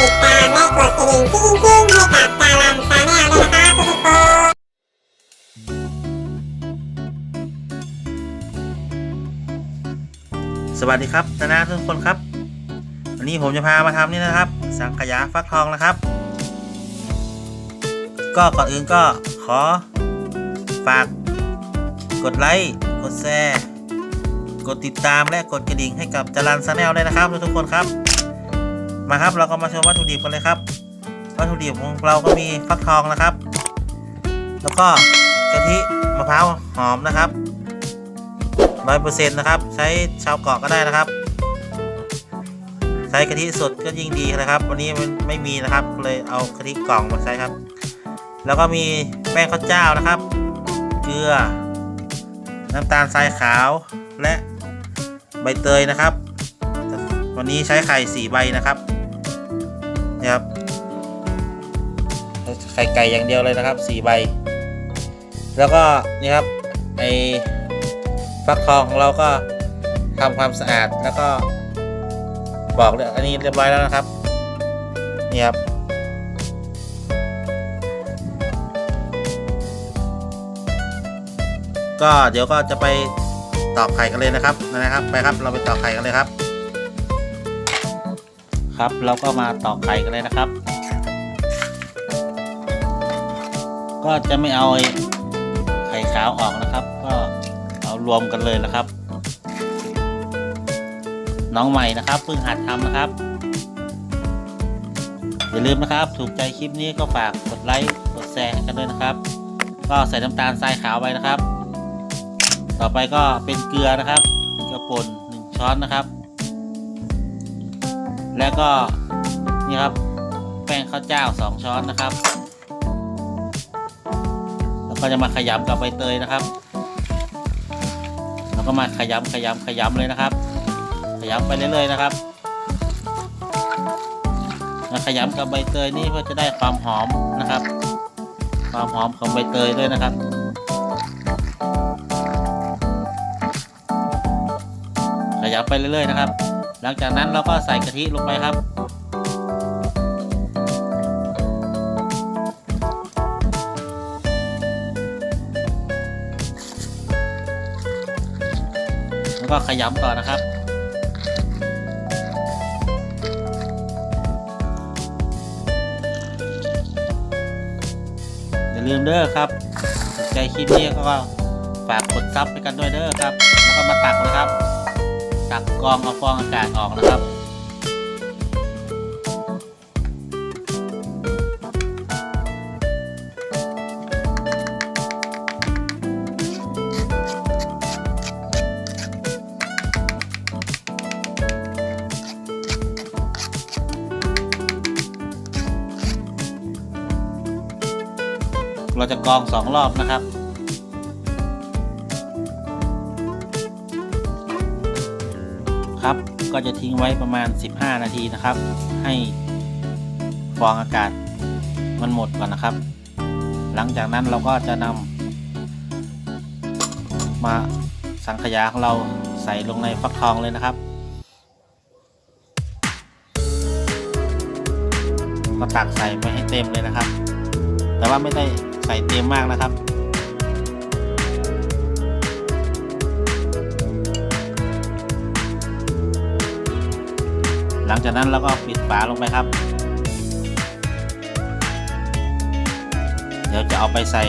ติดตามและกดกระดิ่งที่ยิ่งๆให้กับดารันชาแนลด้วยนะคะทุกคนสวัสดีครับนานาทุกคนครับ วันนี้ผมจะพามาทำนี่นะครับ สังขยาฟักทองนะครับ ก็ก่อนอื่นก็ขอฝาก กดไลค์กดแชร์กดติดตามและกดกระดิ่งให้กับจารันชาแนลเลยนะครับทุกคนครับ มาครับเราก็มาชมวัตถุดิบกันเลยครับ วัตถุดิบของเราก็มีฟักทองนะครับ แล้วก็กะทิมะพร้าวหอมนะครับร้อยเปอร์เซ็นต์นะครับ ใช้ชาวเกาะก็ได้นะครับ ใช้กะทิสดก็ยิ่งดีนะครับ วันนี้มันไม่มีนะครับเลยเอากะทิกล่องมาใช้ครับ แล้วก็มีแป้งข้าวเจ้านะครับ เกลือ น้ำตาลทรายขาวและใบเตยนะครับ วันนี้ใช้ไข่สี่ใบนะครับ นี่ครับไข่ไก่อย่างเดียวเลยนะครับสี่ใบ แล้วก็นี่ครับไอฟักทองของเราก็ทำความสะอาดแล้วก็บอกเลยอันนี้เรียบร้อยแล้วนะครับนี่ครับก็เดี๋ยวก็จะไปตอกไข่กันเลยนะครับนะครับ ไปครับเราไปตอกไข่กันเลยครับ ครับ เราก็มาตอกไข่กันเลยนะครับ ก็จะไม่เอาไข่ขาวออกนะครับ ก็เอารวมกันเลยนะครับ น้องใหม่นะครับเพิ่งหัดทำนะครับอย่าลืมนะครับ ถูกใจคลิปนี้ก็ฝากกดไลค์กดแชร์กันด้วยนะครับ ก็ใส่น้ำตาลทรายขาวไปนะครับ ต่อไปก็เป็นเกลือนะครับเกลือป่นหนึ่งช้อนนะครับ แล้วก็นี่ครับแป้งข้าวเจ้าสองช้อนนะครับ แล้วก็จะมาขยำกับใบเตยนะครับ แล้วก็มาขยำขยำขยำเลยนะครับ ขยำไปเรื่อยๆนะครับมาขยำกับใบเตยนี่เพื่อจะได้ความหอมนะครับ ความหอมของใบเตยด้วยนะครับขยำไปเรื่อยๆนะครับ หลังจากนั้นเราก็ใส่กะทิลงไปครับ แล้วก็ขยำต่อนะครับอย่าลืมเด้อครับถูกใจคลิปนี้ก็ฝากกดซับไปกันด้วยเด้อครับ แล้วก็มาตักนะครับ ตักกรองเอาฟองอากาศออกนะครับเราจะกรองสองรอบนะครับ ครับ ก็จะทิ้งไว้ประมาณ 15 นาทีนะครับ ให้ฟองอากาศมันหมดก่อนนะครับ หลังจากนั้นเราก็จะนำมาสังขยาของเราใส่ลงในฟักทองเลยนะครับก็ตักใส่ไปให้เต็มเลยนะครับ แต่ว่าไม่ได้ใส่เต็มมากนะครับ หลังจากนั้นเราก็ปิดฝาลงไปครับ เดี๋ยวจะเอาไปใส่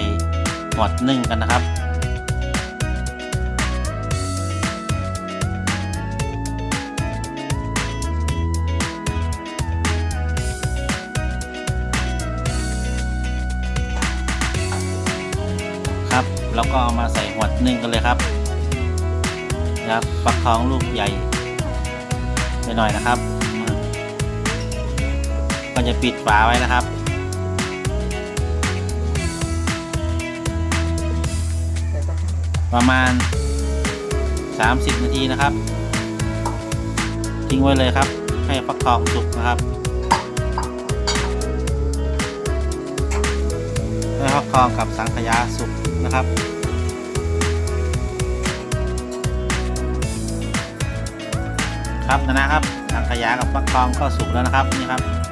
หมดนึ่งกันนะครับครับแล้วก็เอามาใส่หวดนึ่งกันเลยครับนะครับฟักทองลูกใหญ่ไปหน่อยนะครับ ก็จะปิดฝาไว้นะครับ ประมาณ 30 นาทีนะครับ ทิ้งไว้เลยครับ ให้ฟักทองสุกนะครับให้ฟักทองกับสังขยาสุกนะครับครับนะนะครับสังขยากับฟักทองก็สุกแล้วนะครับนี่ครับ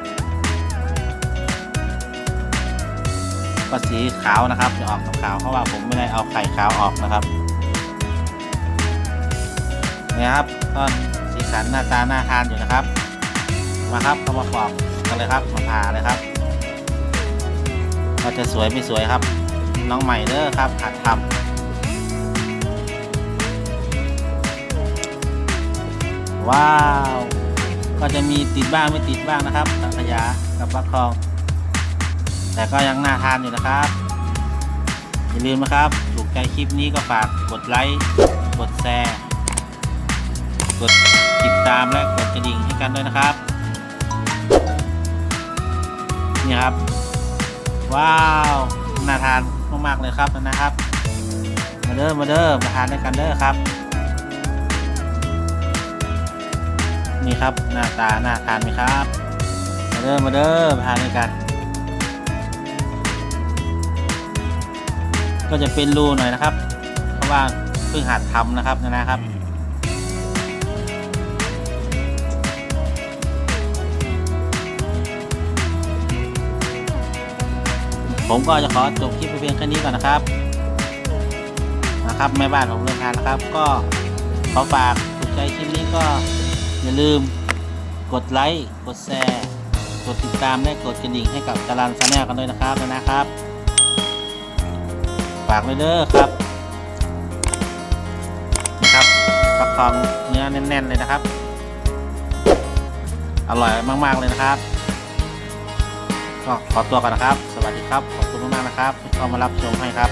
ก็สีขาวนะครับจะออกขาวเพราะว่าผมไม่ได้เอาไข่ขาวออกนะครับเนี่ครับก็สีสันหน้าตาหน่าทานอยู่นะครับ มาครับเข้ามาปอกกันเลยครับมาผ่าเลยครับก็จะสวยไม่สวยครับ น้องใหม่เด้อครับหัดทำว้าว ก็จะมีติดบ้างไม่ติดบ้างนะครับสังขยากับฟักทอง แต่ก็ยังน่าทานอยู่นะครับ อย่าลืมนะครับ ถูกใจคลิปนี้ก็ฝากกดไลค์ กดแชร์ กดติดตามและกดกระดิ่งให้กันด้วยนะครับ นี่ครับ ว้าว น่าทานมากๆเลยครับนะครับ มาเด้อ มาเด้อ มาทานด้วยกันเด้อครับ นี่ครับ หน้าตา น่าทานไหมครับ มาเด้อ มาเด้อ มาทานด้วยกัน ก็จะเป็นรูหน่อยนะครับ เพราะว่าเพิ่งหัดทำนะครับนะครับผมก็จะขอจบคลิปเพียงแค่นี้ก่อนนะครับ นะครับแม่บ้านของเรือนทานนะครับ ก็ขอฝากถูกใจคลิปนี้ก็อย่าลืมกดไลค์ กดแชร์ กดติดตามและกดกระดิ่งให้กับจารันชาแนลกันด้วยนะครับนะครับ ฝากไว้เด้อครับนะครับฟักทองเนื้อแน่นๆเลยนะครับ อร่อยมากๆเลยนะครับก็ขอตัวก่อนนะครับ สวัสดีครับ ขอบคุณมากๆนะครับที่เข้ามารับชมให้ครับ